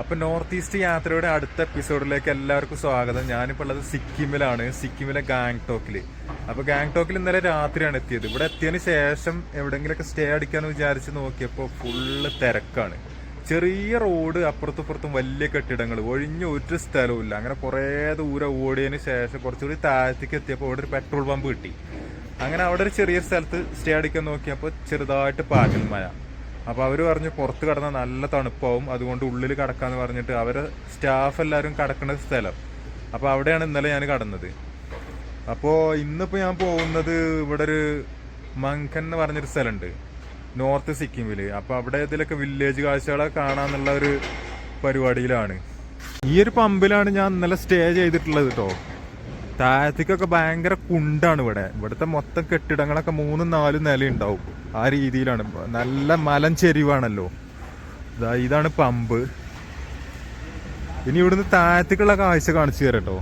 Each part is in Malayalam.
അപ്പൊ നോർത്ത് ഈസ്റ്റ് യാത്രയുടെ അടുത്ത എപ്പിസോഡിലേക്ക് എല്ലാവർക്കും സ്വാഗതം. ഞാനിപ്പോൾ ഉള്ളത് സിക്കിമിലാണ് സിക്കിമിലെ ഗാങ്ടോക്കിൽ അപ്പൊ ഗാങ്ടോക്കിൽ ഇന്നലെ രാത്രിയാണ് എത്തിയത്. ഇവിടെ എത്തിയതിന് ശേഷം എവിടെങ്കിലൊക്കെ സ്റ്റേ അടിക്കാന്ന് വിചാരിച്ച് നോക്കിയപ്പോൾ ഫുള്ള് തിരക്കാണ്. ചെറിയ റോഡ് അപ്പുറത്തും ഇപ്പുറത്തും വലിയ കെട്ടിടങ്ങൾ ഒഴിഞ്ഞ ഒരു സ്ഥലവും അങ്ങനെ കുറേ ദൂരം ഓടിയതിന് ശേഷം കുറച്ചുകൂടി താഴത്തേക്ക് എത്തിയപ്പോൾ അവിടെ ഒരു പെട്രോൾ പമ്പ് കിട്ടി. അങ്ങനെ അവിടെ ഒരു ചെറിയ സ്ഥലത്ത് സ്റ്റേ അടിക്കാൻ നോക്കിയപ്പോൾ ചെറുതായിട്ട് പാറ്റൽ മഴ. അപ്പോൾ അവർ പറഞ്ഞു പുറത്ത് കിടന്നാൽ നല്ല തണുപ്പാവും അതുകൊണ്ട് ഉള്ളിൽ കിടക്കാന്ന് പറഞ്ഞിട്ട് അവരെ സ്റ്റാഫ് എല്ലാവരും കടക്കുന്ന സ്ഥലം. അപ്പോൾ അവിടെയാണ് ഇന്നലെ ഞാൻ കടന്നത്. അപ്പോൾ ഇന്നിപ്പോൾ ഞാൻ പോകുന്നത് ഇവിടെ ഒരു മങ്കൻ എന്ന് പറഞ്ഞൊരു സ്ഥലമുണ്ട് നോർത്ത് സിക്കിമിൽ അപ്പോൾ അവിടെ ഇതിലൊക്കെ വില്ലേജ് കാഴ്ചകളെ കാണാന്നുള്ള ഒരു പരിപാടിയിലാണ്. ഈ ഒരു പമ്പിലാണ് ഞാൻ ഇന്നലെ സ്റ്റേ ചെയ്തിട്ടുള്ളത് കേട്ടോ താഴത്തേക്കൊക്കെ ഭയങ്കര കുണ്ടാണ് ഇവിടെ. ഇവിടുത്തെ മൊത്തം കെട്ടിടങ്ങളൊക്കെ മൂന്നും നാലും നില ഉണ്ടാവും ആ രീതിയിലാണ്. നല്ല മലം ചെരിവാണല്ലോ. ദാ ഇതാണ് പമ്പ്. ഇനി ഇവിടുന്ന് താഴത്തേക്കുള്ള കാഴ്ച കാണിച്ചു തരാം കേട്ടോ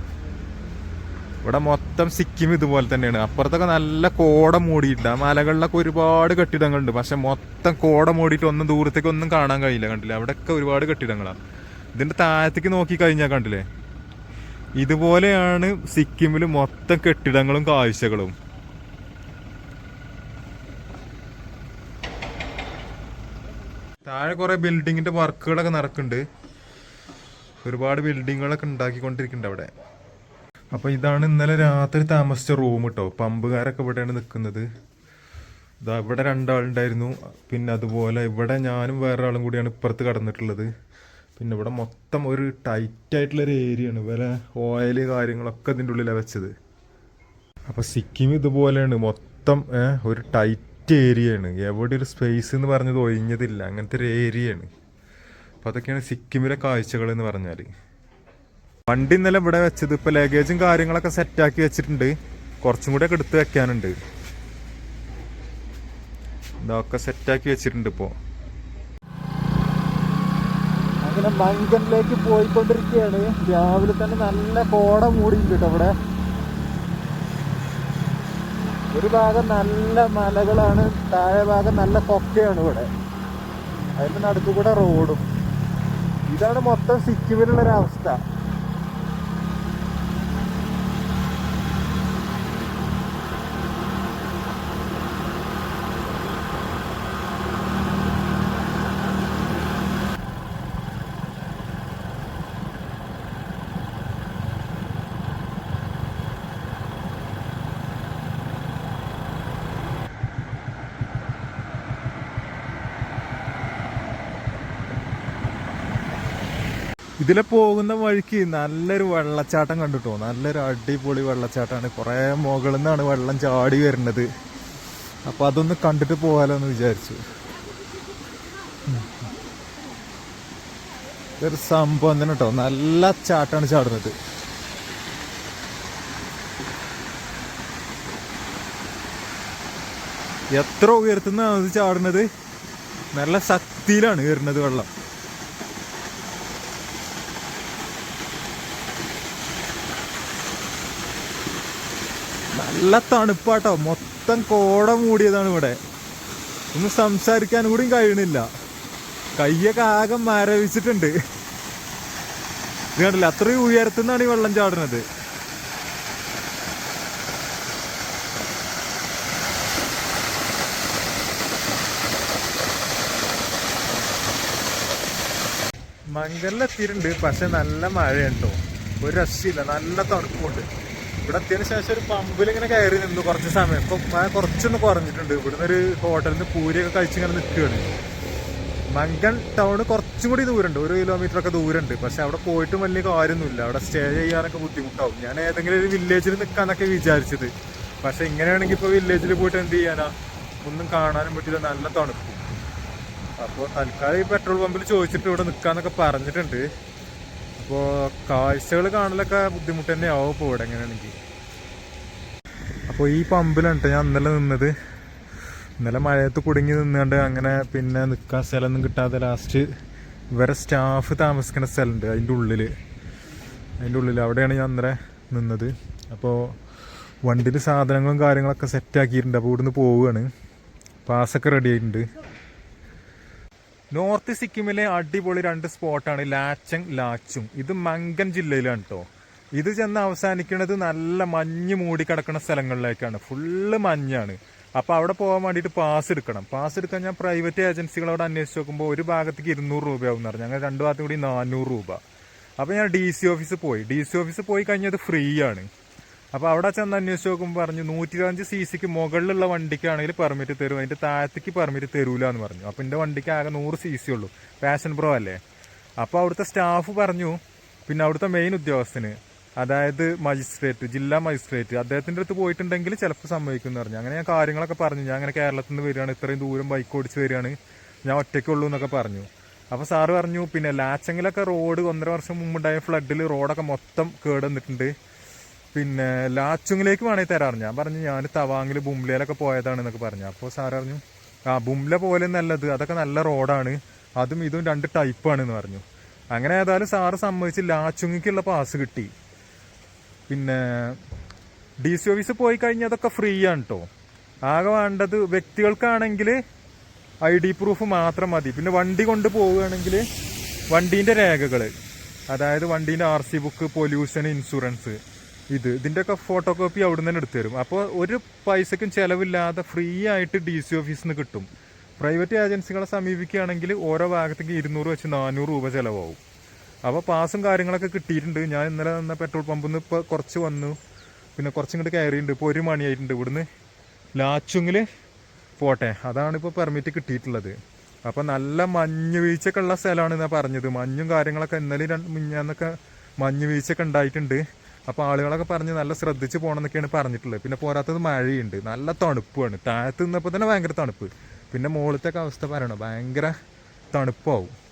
ഇവിടെ മൊത്തം സിക്കിം ഇതുപോലെ തന്നെയാണ്. അപ്പുറത്തൊക്കെ നല്ല കോട മൂടിയിട്ടില്ല മലകളിലൊക്കെ ഒരുപാട് കെട്ടിടങ്ങളുണ്ട്. പക്ഷെ മൊത്തം കോട മൂടിയിട്ട് ഒന്നും ദൂരത്തേക്ക് ഒന്നും കാണാൻ കഴിയില്ല. കണ്ടില്ലേ? അവിടെയൊക്കെ ഒരുപാട് കെട്ടിടങ്ങളാണ് ഇതിന്റെ താഴത്തേക്ക് നോക്കി കഴിഞ്ഞാൽ കണ്ടില്ലേ? ഇതുപോലെയാണ് സിക്കിമിൽ മൊത്തം കെട്ടിടങ്ങളും കാഴ്ചകളും. താഴെ കുറെ ബിൽഡിങ്ങിന്റെ വർക്കുകളൊക്കെ നടക്കുന്നുണ്ട്. ഒരുപാട് ബിൽഡിങ്ങുകളൊക്കെ ഉണ്ടാക്കിക്കൊണ്ടിരിക്കുന്നുണ്ട് അവിടെ. അപ്പൊ ഇതാണ് ഇന്നലെ രാത്രി താമസിച്ച റൂം കേട്ടോ പമ്പുകാരൊക്കെ ഇവിടെയാണ് നിൽക്കുന്നത്. ഇതാ ഇവിടെ രണ്ടാളുണ്ടായിരുന്നു. പിന്നെ അതുപോലെ ഇവിടെ ഞാനും വേറെ ആളും കൂടിയാണ് ഇപ്പുറത്ത് കടന്നിട്ടുള്ളത്. പിന്നെ ഇവിടെ മൊത്തം ഒരു ടൈറ്റ് ആയിട്ടുള്ള ഒരു ഏരിയ ആണ്. വേറെ ഓയിൽ കാര്യങ്ങളൊക്കെ ഇതിന്റെ ഉള്ളിലാണ് വെച്ചത്. അപ്പോൾ സിക്കിം ഇതുപോലെയാണ്. മൊത്തം ഒരു ടൈറ്റ് ഏരിയ ഏരിയയാണ്. എവിടെ ഒരു സ്പേസ് എന്ന് പറഞ്ഞത് ഒഴിഞ്ഞതില്ല. അങ്ങനത്തെ ഒരു ഏരിയയാണ്. അപ്പോൾ അതൊക്കെയാണ് സിക്കിമിലെ കാഴ്ചകൾ എന്ന് പറഞ്ഞാൽ വണ്ടി ഇന്നലെ ഇവിടെ വെച്ചത് ഇപ്പോൾ ലഗേജും കാര്യങ്ങളൊക്കെ സെറ്റാക്കി വെച്ചിട്ടുണ്ട്. കുറച്ചും കൂടെ എടുത്ത് വെക്കാനുണ്ട്. ഇതൊക്കെ സെറ്റാക്കി വെച്ചിട്ടുണ്ട് ഇപ്പോൾ അങ്ങനെ മങ്കനിലേക്ക് പോയിക്കൊണ്ടിരിക്കുകയാണ്. രാവിലെ തന്നെ നല്ല കോട മൂടിയിട്ടുണ്ട് ഇവിടെ. ഒരു ഭാഗം നല്ല മലകളാണ് താഴെ ഭാഗം നല്ല കൊക്കയാണ് ഇവിടെ. അതിന്റെ നടുക്ക് കൂടെ റോഡും ഇതാണ് മൊത്തം സിക്കിമിലുള്ള ഇതിലെ പോകുന്ന വഴിക്ക് നല്ലൊരു വെള്ളച്ചാട്ടം കണ്ടിട്ടോ? നല്ലൊരു അടിപൊളി വെള്ളച്ചാട്ടമാണ് കുറേ മുകളിൽ നിന്നാണ് വെള്ളം ചാടി വരുന്നത്. അപ്പൊ അതൊന്ന് കണ്ടിട്ട് പോകാലോ എന്ന് വിചാരിച്ചു. ഇതൊരു സംഭവം തന്നെ കേട്ടോ നല്ല ചാട്ടാണ് ചാടുന്നത്. എത്ര ഉയർത്തുന്ന ചാടുന്നത്? നല്ല ശക്തിയിലാണ് വരുന്നത് വെള്ളം. നല്ല തണുപ്പാട്ടോ. മൊത്തം കോട മൂടിയതാണ് ഇവിടെ. ഒന്ന് സംസാരിക്കാൻ കൂടിയും കഴിയണില്ല. കയ്യൊക്കെ ആകെ മരവിച്ചിട്ടുണ്ട്. ഇത് കണ്ടില്ല അത്രയും ഉയരത്തുനിന്നാണ് ഈ വെള്ളം ചാടുന്നത്. മംഗലത്തിരുണ്ട് പക്ഷെ നല്ല മഴയുണ്ടോ ഒരു രക്ഷയില്ല നല്ല തണുപ്പുണ്ട്. ഇവിടെ എത്തിയതിനു ശേഷം ഒരു പമ്പിൽ ഇങ്ങനെ കയറി നിന്നു കുറച്ച് സമയം. ഇപ്പൊ മഴ കുറച്ചൊന്ന് കുറഞ്ഞിട്ടുണ്ട്. ഇവിടുന്ന് ഒരു ഹോട്ടലിൽ നിന്ന് പൂരിയൊക്കെ കഴിച്ചിങ്ങനെ നിൽക്കുകയാണ്. മങ്കൻ ടൗൺ കുറച്ചും കൂടി ദൂരമുണ്ട്. ഒരു കിലോമീറ്റർ ഒക്കെ ദൂരമുണ്ട്. പക്ഷെ അവിടെ പോയിട്ട് വലിയ കാര്യമൊന്നുമില്ല. അവിടെ സ്റ്റേ ചെയ്യാനൊക്കെ ബുദ്ധിമുട്ടാവും. ഞാൻ ഏതെങ്കിലും ഒരു വില്ലേജിൽ നിൽക്കാന്നൊക്കെ വിചാരിച്ചത്. പക്ഷെ ഇങ്ങനെയാണെങ്കിൽ ഇപ്പോൾ വില്ലേജിൽ പോയിട്ട് എന്ത് ചെയ്യാനാ? ഒന്നും കാണാനും പറ്റില്ല. നല്ല തണുപ്പ്. അപ്പോൾ തൽക്കാലം ഈ പെട്രോൾ പമ്പിൽ ചോദിച്ചിട്ട് ഇവിടെ നിൽക്കാന്നൊക്കെ പറഞ്ഞിട്ടുണ്ട്. അപ്പോൾ കാഴ്ചകൾ കാണലൊക്കെ ബുദ്ധിമുട്ട് തന്നെയാവും ഇപ്പോൾ ഇവിടെ എങ്ങനെയാണെങ്കിൽ. അപ്പോൾ ഈ പമ്പിലാണ് ഞാൻ ഇന്നലെ നിന്നത്. ഇന്നലെ മഴയത്ത് കുടുങ്ങി നിന്നുകൊണ്ട് അങ്ങനെ പിന്നെ നിൽക്കാൻ സ്ഥലമൊന്നും കിട്ടാതെ ലാസ്റ്റ് ഇവരെ സ്റ്റാഫ് താമസിക്കുന്ന സ്ഥലമുണ്ട് അതിന്റെ ഉള്ളിൽ അതിന്റെ ഉള്ളിൽ അവിടെയാണ് ഞാൻ അന്നേരം നിന്നത്. അപ്പോൾ വണ്ടിയിൽ സാധനങ്ങളും കാര്യങ്ങളൊക്കെ സെറ്റാക്കിയിട്ടുണ്ട് അപ്പോൾ ഇവിടുന്ന് പോവുകയാണ്. പാസ്സൊക്കെ റെഡി ആയിട്ടുണ്ട്. നോർത്ത് സിക്കിമിലെ അടിപൊളി രണ്ട് സ്പോട്ടാണ് ലാച്ചങ് ലാച്ചും. ഇത് മങ്കൻ ജില്ലയിലാണ് കേട്ടോ ഇത് ചെന്ന് അവസാനിക്കുന്നത് നല്ല മഞ്ഞ് മൂടിക്കിടക്കുന്ന സ്ഥലങ്ങളിലേക്കാണ്. ഫുള്ള് മഞ്ഞാണ്. അപ്പോൾ അവിടെ പോകാൻ വേണ്ടിയിട്ട് പാസ് എടുക്കണം. പാസ് എടുക്കാൻ ഞാൻ പ്രൈവറ്റ് ഏജൻസികളോട് അന്വേഷിച്ച് നോക്കുമ്പോൾ ഒരു ഭാഗത്തേക്ക് ഇരുന്നൂറ് രൂപയാവും പറഞ്ഞു. അങ്ങനെ രണ്ട് ഭാഗത്തും കൂടി നാനൂറ് രൂപ. അപ്പോൾ ഞാൻ ഡി സി ഓഫീസിൽ പോയി. ഡി സി ഓഫീസിൽ പോയി കഴിഞ്ഞത് ഫ്രീ ആണ്. അപ്പോൾ അവിടെ ചെന്ന് അന്വേഷിച്ച് നോക്കുമ്പോൾ പറഞ്ഞു നൂറ്റി ഇരുപത്തഞ്ച് സി സിക്ക് മുകളിലുള്ള വണ്ടിക്കാണെങ്കിൽ പെർമിറ്റ് തരും. അതിന്റെ താഴത്തേക്ക് പെർമിറ്റ് തരൂല എന്ന് പറഞ്ഞു. അപ്പോൾ എന്റെ വണ്ടിക്ക് ആകെ നൂറ് സി സി ഉള്ളൂ. പാഷൻ പ്രോ അല്ലേ? അപ്പോൾ അവിടുത്തെ സ്റ്റാഫ് പറഞ്ഞു പിന്നെ അവിടുത്തെ മെയിൻ ഉദ്യോഗസ്ഥന് അതായത് മജിസ്ട്രേറ്റ് ജില്ലാ മജിസ്ട്രേറ്റ്. അദ്ദേഹത്തിന്റെ അടുത്ത് പോയിട്ടുണ്ടെങ്കിൽ ചിലപ്പോൾ സംഭവിക്കും എന്ന് പറഞ്ഞു. അങ്ങനെ ഞാൻ കാര്യങ്ങളൊക്കെ പറഞ്ഞു. ഞാൻ അങ്ങനെ കേരളത്തിൽ നിന്ന് വരികയാണ്. ഇത്രയും ദൂരം ബൈക്ക് ഓടിച്ച് വരികയാണ്. ഞാൻ ഒറ്റയ്ക്കുള്ളൂ എന്നൊക്കെ പറഞ്ഞു. അപ്പോൾ സാറ് പറഞ്ഞു പിന്നെ ലാച്ചെങ്കിലൊക്കെ റോഡ് ഒന്നര വർഷം മുമ്പുണ്ടായ ഫ്ലഡിൽ റോഡൊക്കെ മൊത്തം കേടുവന്നിട്ടുണ്ട് പിന്നെ ലാച്ചുങ്ങിലേക്ക് വേണമെങ്കിൽ തരാറ്. ഞാൻ പറഞ്ഞു ഞാൻ തവാങ്ങിൽ ബുംലയിലൊക്കെ പോയതാണ് എന്നൊക്കെ പറഞ്ഞു. അപ്പോൾ സാർ പറഞ്ഞു ആ ബുംല പോലെ നല്ലത്. അതൊക്കെ നല്ല റോഡാണ് അതും ഇതും രണ്ട് ടൈപ്പാണ് എന്ന് പറഞ്ഞു. അങ്ങനെ ഏതായാലും സാറ് സമ്മതിച്ച് ലാച്ചുങ്ങിക്കുള്ള പാസ് കിട്ടി. പിന്നെ ഡി സി ഓഫീസിൽ പോയി കഴിഞ്ഞാൽ അതൊക്കെ ഫ്രീ ആണ് കേട്ടോ ആകെ വേണ്ടത് വ്യക്തികൾക്കാണെങ്കിൽ ഐ ഡി പ്രൂഫ് മാത്രം മതി. പിന്നെ വണ്ടി കൊണ്ട് പോവുകയാണെങ്കിൽ വണ്ടീന്റെ രേഖകൾ അതായത് വണ്ടീന്റെ R C book pollution insurance ഇത്. ഇതിന്റെയൊക്കെ ഫോട്ടോ കോപ്പി അവിടെ നിന്ന് എടുത്തു തരും അപ്പോൾ ഒരു പൈസക്കും ചിലവില്ലാതെ ഫ്രീ ആയിട്ട് ഡി സി ഓഫീസിൽ നിന്ന് കിട്ടും. പ്രൈവറ്റ് ഏജൻസികളെ സമീപിക്കുകയാണെങ്കിൽ ഓരോ ഭാഗത്തേക്ക് ഇരുന്നൂറ് വെച്ച് നാനൂറ് രൂപ ചിലവാകും അപ്പോൾ പാസും കാര്യങ്ങളൊക്കെ കിട്ടിയിട്ടുണ്ട്. ഞാൻ ഇന്നലെ വന്ന പെട്രോൾ പമ്പിൽ നിന്ന് ഇപ്പോൾ കുറച്ച് വന്നു. പിന്നെ കുറച്ചും ഇങ്ങോട്ട് കയറിയിട്ടുണ്ട്. ഇപ്പോൾ ഒരു മണിയായിട്ടുണ്ട് ഇവിടുന്ന്. ലാച്ചുങ്ങിൽ പോട്ടെ. അതാണ് ഇപ്പോൾ പെർമിറ്റ് കിട്ടിയിട്ടുള്ളത്. അപ്പോൾ നല്ല മഞ്ഞ് വീഴ്ചയൊക്കെ ഉള്ള സ്ഥലമാണ് ഞാൻ പറഞ്ഞത്. മഞ്ഞും കാര്യങ്ങളൊക്കെ ഇന്നലെ രണ്ട് മിഞ്ഞാന്നൊക്കെ മഞ്ഞ് വീഴ്ചയൊക്കെ ഉണ്ടായിട്ടുണ്ട്. അപ്പോൾ ആളുകളൊക്കെ പറഞ്ഞ് നല്ല ശ്രദ്ധിച്ച് പോകണം എന്നൊക്കെയാണ് പറഞ്ഞിട്ടുള്ളത്. പിന്നെ പോരാത്തത് മഴയുണ്ട്. നല്ല തണുപ്പാണ്. താഴത്ത് നിന്നപ്പോൾ തന്നെ ഭയങ്കര തണുപ്പ്. പിന്നെ മുകളിലത്തെ അവസ്ഥ പറയണം? ഭയങ്കര തണുപ്പാവും.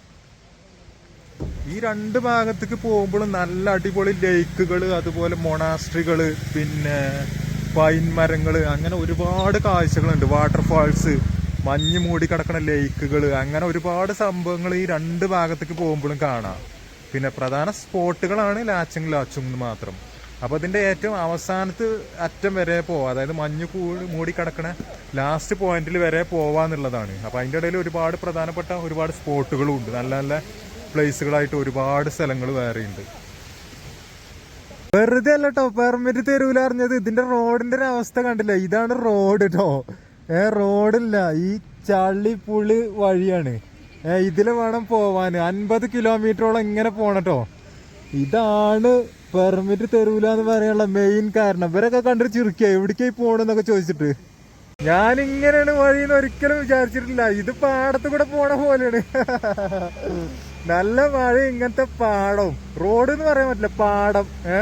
ഈ രണ്ട് ഭാഗത്തേക്ക് പോകുമ്പോഴും നല്ല അടിപൊളി ലേക്കുകൾ അതുപോലെ മൊണാസ്ട്രികൾ പിന്നെ പൈൻ മരങ്ങൾ അങ്ങനെ ഒരുപാട് കാഴ്ചകളുണ്ട്. വാട്ടർഫാൾസ് മഞ്ഞ് മൂടി കിടക്കുന്ന ലേക്കുകൾ അങ്ങനെ ഒരുപാട് സംഭവങ്ങൾ ഈ രണ്ട് ഭാഗത്തേക്ക് പോകുമ്പോഴും കാണാം. പിന്നെ പ്രധാന സ്പോട്ടുകളാണ് ലാച്ചിങ് ലാച്ചുങ് എന്ന് മാത്രം. അപ്പോൾ അതിന്റെ ഏറ്റവും അവസാനത്ത് അറ്റം വരെ പോവാം. അതായത് മഞ്ഞ് കൂടി മൂടി കിടക്കണ ലാസ്റ്റ് പോയിന്റിൽ വരെ പോവാന്നുള്ളതാണ്. അപ്പോൾ അതിന്റെ ഇടയിൽ ഒരുപാട് പ്രധാനപ്പെട്ട ഒരുപാട് സ്പോട്ടുകളും ഉണ്ട്. നല്ല നല്ല പ്ലേസുകളായിട്ട് ഒരുപാട് സ്ഥലങ്ങൾ വേറെയുണ്ട് വെറുതെ അല്ല കേട്ടോ പെർമിറ്റ് തരൂല അറിഞ്ഞത്. ഇതിന്റെ റോഡിന്റെ ഒരു അവസ്ഥ കണ്ടില്ല? ഇതാണ് റോഡ് കേട്ടോ ഏ റോഡില്ല ഈ ചള്ളിപ്പുള്ളി വഴിയാണ്. ഏ ഇതിൽ വേണം പോവാന്. അൻപത് കിലോമീറ്ററോളം ഇങ്ങനെ പോണട്ടോ ഇതാണ് പെർമിറ്റ് തരൂല എന്ന് പറയാനുള്ള മെയിൻ കാരണം. ഇവരൊക്കെ കണ്ടിട്ട് ചിരിക്കുക എവിടേക്കായി പോണെന്നൊക്കെ ചോദിച്ചിട്ട്. ഞാൻ ഇങ്ങനെയാണ് വഴിന്ന് ഒരിക്കലും വിചാരിച്ചിട്ടില്ല. ഇത് പാടത്ത് കൂടെ പോണ പോലെയാണ്. നല്ല മഴ ഇങ്ങനത്തെ പാടം റോഡ് എന്ന് പറയാൻ പറ്റില്ല പാടം. ഏ?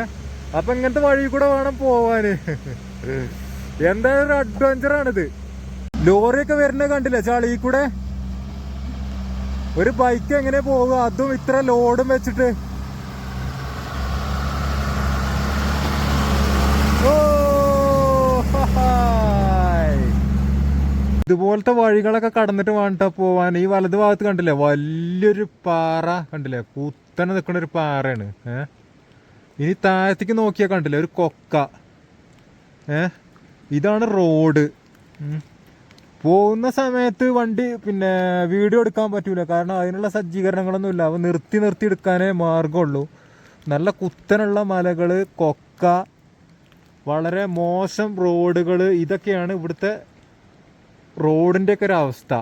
അപ്പൊ ഇങ്ങനത്തെ വഴി കൂടെ വേണം പോവാന്. എന്തായാലും ഒരു അഡ്വഞ്ചർ ആണിത്. ലോറിയൊക്കെ വരുന്നത് കണ്ടില്ല ചളി കൂടെ? ഒരു ബൈക്ക് എങ്ങനെ പോകുക അതും ഇത്ര ലോഡും വെച്ചിട്ട്. ഇതുപോലത്തെ വഴികളൊക്കെ കടന്നിട്ട് വേണ്ട പോവാൻ. ഈ വലത് ഭാഗത്ത് കണ്ടില്ലേ? വലിയൊരു പാറ കണ്ടില്ലേ? കുത്തനെ നിൽക്കുന്ന ഒരു പാറയാണ്. ഏഹ് ഇനി താഴത്തേക്ക് നോക്കിയാൽ കണ്ടില്ലേ? ഒരു കൊക്ക. ഏഹ് ഇതാണ് റോഡ്. പോകുന്ന സമയത്ത് വണ്ടി പിന്നെ വീഡിയോ എടുക്കാൻ പറ്റൂല. കാരണം അതിനുള്ള സജ്ജീകരണങ്ങളൊന്നും ഇല്ല അവ നിർത്തി നിർത്തി എടുക്കാനേ മാർഗമുള്ളൂ നല്ല കുത്തനുള്ള മലകൾ കൊക്ക വളരെ മോശം റോഡുകൾ ഇതൊക്കെയാണ് ഇവിടുത്തെ റോഡിന്റെ ഒക്കെ ഒരു അവസ്ഥ.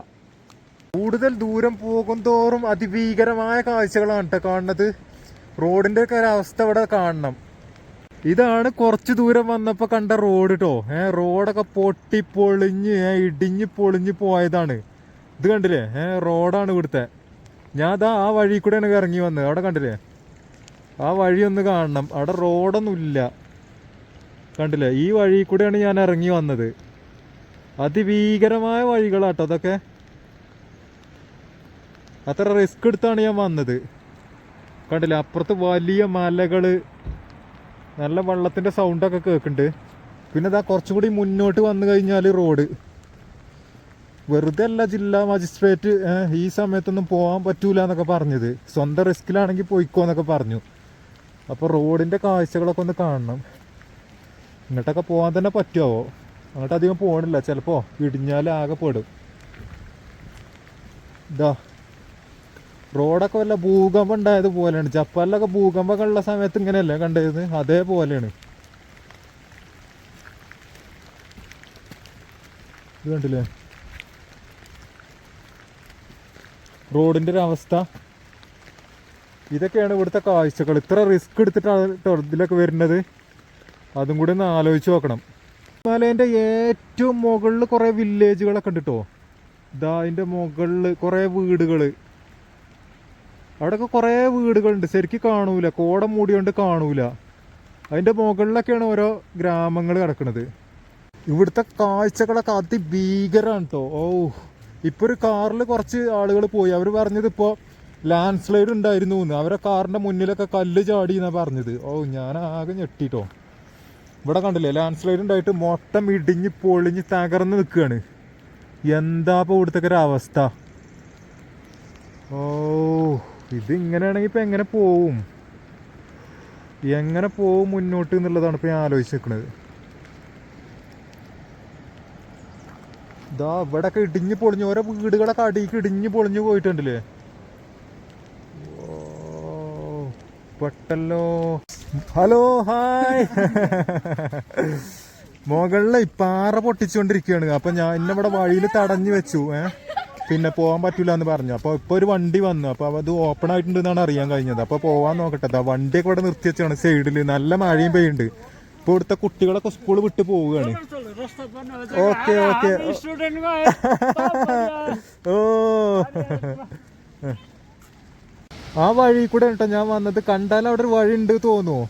കൂടുതൽ ദൂരം പോകും തോറും അതിഭീകരമായ കാഴ്ചകളാണ് കേട്ടോ കാണുന്നത്. റോഡിന്റെ ഒക്കെ അവസ്ഥ ഇവിടെ കാണണം. ഇതാണ് കുറച്ച് ദൂരം വന്നപ്പോൾ കണ്ട റോഡ് കേട്ടോ ഏഹ് റോഡൊക്കെ പൊട്ടി പൊളിഞ്ഞ് ഇടിഞ്ഞ് പൊളിഞ്ഞ് പോയതാണ്. ഇത് കണ്ടില്ലേ? ഏഹ് റോഡാണ് ഇവിടുത്തെ. ഞാൻ അതാ ആ വഴി കൂടെയാണ് ഇറങ്ങി വന്നത്. അവിടെ കണ്ടില്ലേ? ആ വഴി ഒന്ന് കാണണം. അവിടെ റോഡൊന്നും ഇല്ല കണ്ടില്ലേ? ഈ വഴി കൂടെയാണ് ഞാൻ ഇറങ്ങി വന്നത്. അതിഭീകരമായ വഴികളാട്ടോ അതൊക്കെ. അത്ര റിസ്ക് എടുത്താണ് ഞാൻ വന്നത്. കണ്ടില്ല അപ്പുറത്ത് വലിയ മലകൾ നല്ല വെള്ളത്തിന്റെ സൗണ്ടൊക്കെ കേൾക്കുന്നുണ്ട് പിന്നെ ഇതാ കുറച്ചും കൂടി മുന്നോട്ട് വന്നു കഴിഞ്ഞാൽ റോഡ് വെറുതെ അല്ല ജില്ലാ മജിസ്ട്രേറ്റ് ഈ സമയത്തൊന്നും പോകാൻ പറ്റൂല എന്നൊക്കെ പറഞ്ഞത്. സ്വന്തം റിസ്കിലാണെങ്കിൽ പോയിക്കോ എന്നൊക്കെ പറഞ്ഞു അപ്പോൾ റോഡിന്റെ കാഴ്ചകളൊക്കെ ഒന്ന് കാണണം. ഇങ്ങോട്ടൊക്കെ പോകാൻ തന്നെ പറ്റുമോ അങ്ങോട്ട് അധികം പോകണില്ല ചിലപ്പോ ഇടിഞ്ഞാൽ ആകെ പെടും. ഇതാ റോഡൊക്കെ വല്ല ഭൂകമ്പം ഉണ്ടായത് പോലെയാണ്. ജപ്പാനിലൊക്കെ ഭൂകമ്പമൊക്കെ ഉള്ള സമയത്ത് ഇങ്ങനെയല്ലേ കണ്ടത്? അതേപോലെയാണ്. ഇത് കണ്ടില്ലേ? റോഡിന്റെ ഒരു അവസ്ഥ. ഇതൊക്കെയാണ് ഇവിടുത്തെ കാഴ്ചകൾ. ഇത്ര റിസ്ക് എടുത്തിട്ടാണ് ട്ടോ ഇതിലൊക്കെ വരുന്നത്. അതും കൂടി ഒന്ന് ആലോചിച്ച് നോക്കണം. ഹിമാലയന്റെ ഏറ്റവും മുകളിൽ കുറേ വില്ലേജുകളൊക്കെ ഉണ്ട് കേട്ടോ ഇതാ അതിന്റെ മുകളിൽ കുറേ വീടുകൾ അവിടെയൊക്കെ കുറേ വീടുകളുണ്ട്. ശരിക്കും കാണൂല. കോടം മൂടിയോണ്ട് കാണൂല. അതിന്റെ മുകളിലൊക്കെയാണ് ഓരോ ഗ്രാമങ്ങൾ കിടക്കുന്നത് ഇവിടുത്തെ കാഴ്ചകളൊക്കെ അതിഭീകരമാണ് കേട്ടോ ഓ ഇപ്പൊ ഒരു കാറിൽ കുറച്ച് ആളുകൾ പോയി. അവർ പറഞ്ഞത് ഇപ്പോ ലാൻഡ് സ്ലൈഡ് ഉണ്ടായിരുന്നു അവരെ കാറിന്റെ മുന്നിലൊക്കെ കല്ല് ചാടി എന്നാ പറഞ്ഞത്. ഓ ഞാൻ ആകെ ഞെട്ടിട്ടോ ഇവിടെ കണ്ടില്ലേ ലാൻഡ് സ്ലൈഡ് ഉണ്ടായിട്ട് മൊത്തം ഇടിഞ്ഞ് പൊളിഞ്ഞ് തകർന്ന് നിൽക്കുകയാണ് എന്താ ഇപ്പോൾ ഇവിടുത്തെ ഒരു അവസ്ഥ? ഓ ഇത് ഇങ്ങനെയാണെങ്കിൽ ഇപ്പം എങ്ങനെ പോവും? എങ്ങനെ പോവും മുന്നോട്ട് എന്നുള്ളതാണ് ഇപ്പം ഞാൻ ആലോചിച്ച് നിൽക്കുന്നത്. ഇതാ ഇവിടെയൊക്കെ ഇടിഞ്ഞ് പൊളിഞ്ഞ് ഓരോ വീടുകളൊക്കെ അടിക്ക് ഇടിഞ്ഞ് പൊളിഞ്ഞ് പോയിട്ടുണ്ടല്ലേ? പെട്ടല്ലോ ഹലോ ഹായ് മുകളിലെ ഈ പാറ പൊട്ടിച്ചുകൊണ്ടിരിക്കുകയാണ് അപ്പൊ ഞാൻ എന്നെ ഇവിടെ വഴിയിൽ തടഞ്ഞു വെച്ചു ഏഹ് പിന്നെ പോകാൻ പറ്റൂല എന്ന് പറഞ്ഞു അപ്പൊ ഇപ്പൊ ഒരു വണ്ടി വന്നു അപ്പൊ അത് ഓപ്പൺ ആയിട്ടുണ്ടെന്നാണ് അറിയാൻ കഴിഞ്ഞത് അപ്പൊ പോവാൻ നോക്കട്ടെ വണ്ടിയൊക്കെ ഇവിടെ നിർത്തി വെച്ചാണ് സൈഡിൽ നല്ല മഴയും പെയ്യുണ്ട് ഇപ്പൊ ഇവിടുത്തെ കുട്ടികളൊക്കെ സ്കൂൾ വിട്ട് പോവുകയാണ് ഓക്കെ ഓക്കെ ഓ ആ വഴി കൂടെ കേട്ടോ ഞാൻ വന്നത് കണ്ടാൽ അവിടെ ഒരു വഴി ഉണ്ട് തോന്നുന്നു.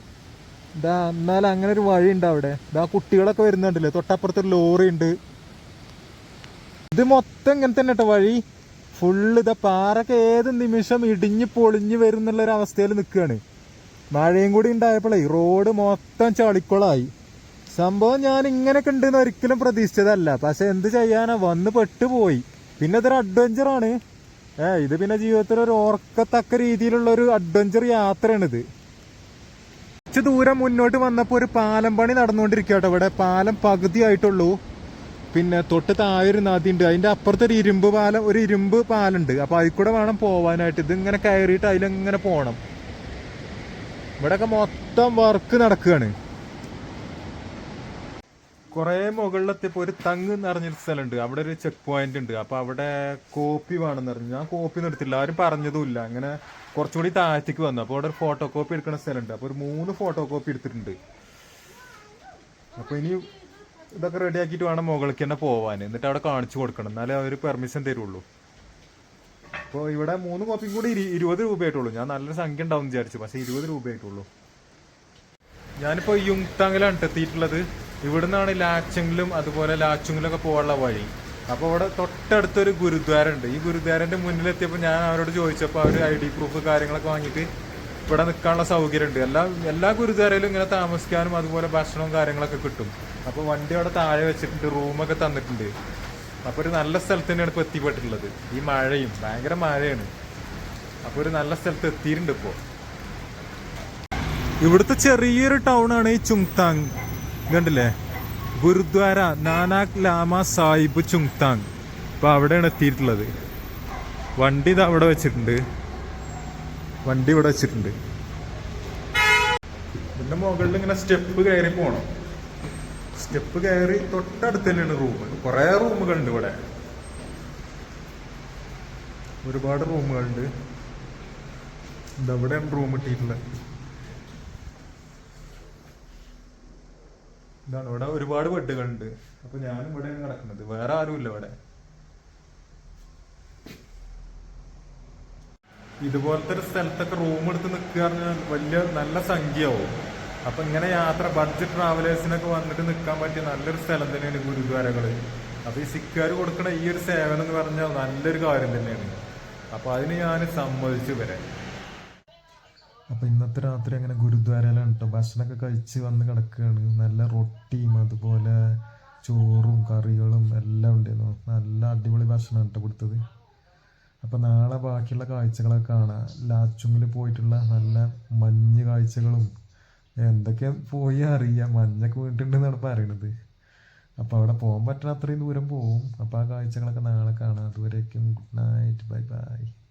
ഇതാ എന്നാൽ അങ്ങനെ ഒരു വഴി ഉണ്ട് അവിടെ. ഇതാ കുട്ടികളൊക്കെ വരുന്നുണ്ടല്ലേ. തൊട്ടപ്പുറത്ത് ഒരു ലോറി ഉണ്ട്. ഇത് മൊത്തം ഇങ്ങനെ തന്നെ കേട്ടോ വഴി. ഫുള്ള് ഇതാ പാറൊക്കെ ഏത് നിമിഷം ഇടിഞ്ഞ് പൊളിഞ്ഞ് വരും എന്നുള്ള ഒരു അവസ്ഥയിൽ നിൽക്കുകയാണ്. മഴയും കൂടി ഉണ്ടായപ്പോഴേ റോഡ് മൊത്തം ചളിക്കുളമായി സംഭവം ഞാൻ ഇങ്ങനെയൊക്കെ ഉണ്ടെന്ന് ഒരിക്കലും പ്രതീക്ഷിച്ചതല്ല. പക്ഷെ എന്ത് ചെയ്യാനാ? വന്ന് പെട്ടുപോയി. പിന്നെ ഇതൊരു അഡ്വഞ്ചർ ആണ്. ഏ ഇത് പിന്നെ ജീവിതത്തിൽ ഒരു ഓർക്കത്തക്ക രീതിയിലുള്ള ഒരു അഡ്വഞ്ചർ യാത്രയാണിത്. കുറച്ച് ദൂരം മുന്നോട്ട് വന്നപ്പോൾ ഒരു പാലം പണി നടന്നുകൊണ്ടിരിക്കുക ഇവിടെ. പാലം പകുതി ആയിട്ടുള്ളൂ. പിന്നെ തൊട്ട് താഴെ ഒരു നദി ഉണ്ട്. അതിന്റെ അപ്പുറത്ത് ഒരു ഇരുമ്പ് പാലം ഒരു ഇരുമ്പ് പാലുണ്ട്. അപ്പൊ അതിൽ കൂടെ വേണം പോവാനായിട്ട്. ഇത് ഇങ്ങനെ കയറിയിട്ട് അതിലെങ്ങനെ പോകണം ഇവിടെയൊക്കെ മൊത്തം വർക്ക് നടക്കുകയാണ്. കുറെ മുകളിലെത്തിയപ്പോ ഒരു തങ്ങ് എന്ന് പറഞ്ഞൊരു സ്ഥലമുണ്ട്. അവിടെ ഒരു ചെക്ക് പോയിന്റ് ഉണ്ട്. അപ്പോൾ അവിടെ കോപ്പി വേണമെന്ന് പറഞ്ഞു. ഞാൻ കോപ്പി ഒന്നും എടുത്തില്ല. ആരും പറഞ്ഞതുമില്ല. അങ്ങനെ കുറച്ചുകൂടി താഴത്തേക്ക് വന്നു. അപ്പോൾ അവിടെ ഒരു ഫോട്ടോ കോപ്പി എടുക്കുന്ന സ്ഥലമുണ്ട്. അപ്പോൾ ഒരു മൂന്ന് ഫോട്ടോ കോപ്പി എടുത്തിട്ടുണ്ട്. അപ്പോൾ ഇനി ഇതൊക്കെ റെഡി ആക്കിയിട്ട് വേണം മുകളിലേക്ക് തന്നെ പോവാൻ. എന്നിട്ട് അവിടെ കാണിച്ചു കൊടുക്കണം. എന്നാലേ അവർ പെർമിഷൻ തരുള്ളൂ. അപ്പോൾ ഇവിടെ മൂന്ന് കോപ്പിയും കൂടി ഇരു- ഇരുപത് രൂപയായിട്ടുള്ളൂ. ഞാൻ നല്ലൊരു സംഖ്യ ഉണ്ടാവും വിചാരിച്ചു. പക്ഷേ ഇരുപത് രൂപയായിട്ടുള്ളൂ. ഞാനിപ്പോൾ യുങ്താങ്ങിലാണ് ട്ടോ എത്തിയിട്ടുള്ളത്. ഇവിടുന്നാണ് ലാച്ചെങ്കിലും അതുപോലെ ലാച്ചുങ്ങിലൊക്കെ പോകാനുള്ള വഴി. അപ്പോൾ ഇവിടെ തൊട്ടടുത്തൊരു ഗുരുദ്വാര ഉണ്ട് ഈ ഗുരുദ്വാരന്റെ മുന്നിലെത്തിയപ്പോൾ ഞാൻ അവരോട് ചോദിച്ചപ്പോൾ അവർ ഐ ഡി പ്രൂഫ് കാര്യങ്ങളൊക്കെ വാങ്ങിയിട്ട് ഇവിടെ നിൽക്കാനുള്ള സൗകര്യമുണ്ട് എല്ലാ എല്ലാ ഗുരുദ്വാരയിലും ഇങ്ങനെ താമസിക്കാനും അതുപോലെ ഭക്ഷണവും കാര്യങ്ങളൊക്കെ കിട്ടും. അപ്പോൾ വണ്ടി അവിടെ താഴെ വെച്ചിട്ടുണ്ട് റൂമൊക്കെ തന്നിട്ടുണ്ട്. അപ്പോൾ ഒരു നല്ല സ്ഥലത്ത് തന്നെയാണ് ഇപ്പോൾ എത്തിപ്പെട്ടിട്ടുള്ളത്. ഈ മഴയും ഭയങ്കര മഴയാണ്. അപ്പോൾ ഒരു നല്ല സ്ഥലത്ത് എത്തിയിട്ടുണ്ട് ഇപ്പോൾ ഇവിടുത്തെ ചെറിയൊരു ടൗണാണ് ഈ ചുങ്താങ്. കണ്ടില്ലേ? ഗുരുദ്വാര നാനാക് ലാമ സാഹിബ് ചുങ്താങ്. അപ്പൊ അവിടെയാണ് എത്തിയിട്ടുള്ളത്. വണ്ടി ഇത് അവിടെ വെച്ചിട്ടുണ്ട്. വണ്ടി ഇവിടെ വെച്ചിട്ടുണ്ട്. ഇതിന്റെ മുകളിൽ ഇങ്ങനെ സ്റ്റെപ്പ് കയറി പോകണം സ്റ്റെപ്പ് കയറി തൊട്ടടുത്ത് തന്നെയാണ് റൂം. കുറേ റൂമുകളുണ്ട് ഇവിടെ. ഒരുപാട് റൂമുകളുണ്ട്. ഇതവിടെയാണ് റൂം ഇട്ടിട്ടുള്ളത് ഇതാണ്. ഇവിടെ ഒരുപാട് ബെഡുകളുണ്ട്. അപ്പൊ ഞാനും ഇവിടെയാണ് കിടക്കുന്നത്. വേറെ ആരുമില്ല ഇവിടെ. ഇതുപോലത്തെ ഒരു സ്ഥലത്തൊക്കെ റൂം എടുത്ത് നിൽക്കുക പറഞ്ഞാൽ വലിയ നല്ല സംഖ്യയാവും. അപ്പൊ ഇങ്ങനെ യാത്ര ബഡ്ജറ്റ് ട്രാവലേഴ്സിനൊക്കെ വന്നിട്ട് നിൽക്കാൻ പറ്റിയ നല്ലൊരു സ്ഥലം തന്നെയാണ് ഗുരുദ്വാരകൾ. അപ്പൊ ഈ സിക്കാർ കൊടുക്കണ ഈ ഒരു സേവനം എന്ന് പറഞ്ഞാൽ നല്ലൊരു കാര്യം തന്നെയാണ്. അപ്പൊ അതിന് ഞാൻ സമ്മതിച്ചു വരാൻ അപ്പൊ ഇന്നത്തെ രാത്രി അങ്ങനെ ഗുരുദ്വാരയിലാണ് കേട്ടോ ഭക്ഷണമൊക്കെ കഴിച്ച് വന്ന് കിടക്കുകയാണ് നല്ല റൊട്ടിയും അതുപോലെ ചോറും കറികളും എല്ലാം ഉണ്ടായിരുന്നു നല്ല അടിപൊളി ഭക്ഷണം കേട്ടോ കൊടുത്തത്. അപ്പൊ നാളെ ബാക്കിയുള്ള കാഴ്ചകളൊക്കെ കാണാം. ലാച്ചുങ്ങിൽ പോയിട്ടുള്ള നല്ല മഞ്ഞ് കാഴ്ചകളും എന്തൊക്കെ പോയി അറിയാം. മഞ്ഞൊക്കെ വീണിട്ടുണ്ടെന്നാണ് പറയണത്. അപ്പോൾ അവിടെ പോകാൻ പറ്റുന്ന അത്രയും ദൂരം പോവും. അപ്പൊ ആ കാഴ്ചകളൊക്കെ നാളെ കാണാം. അതുവരേക്കും ഗുഡ് നൈറ്റ്. Bye bye.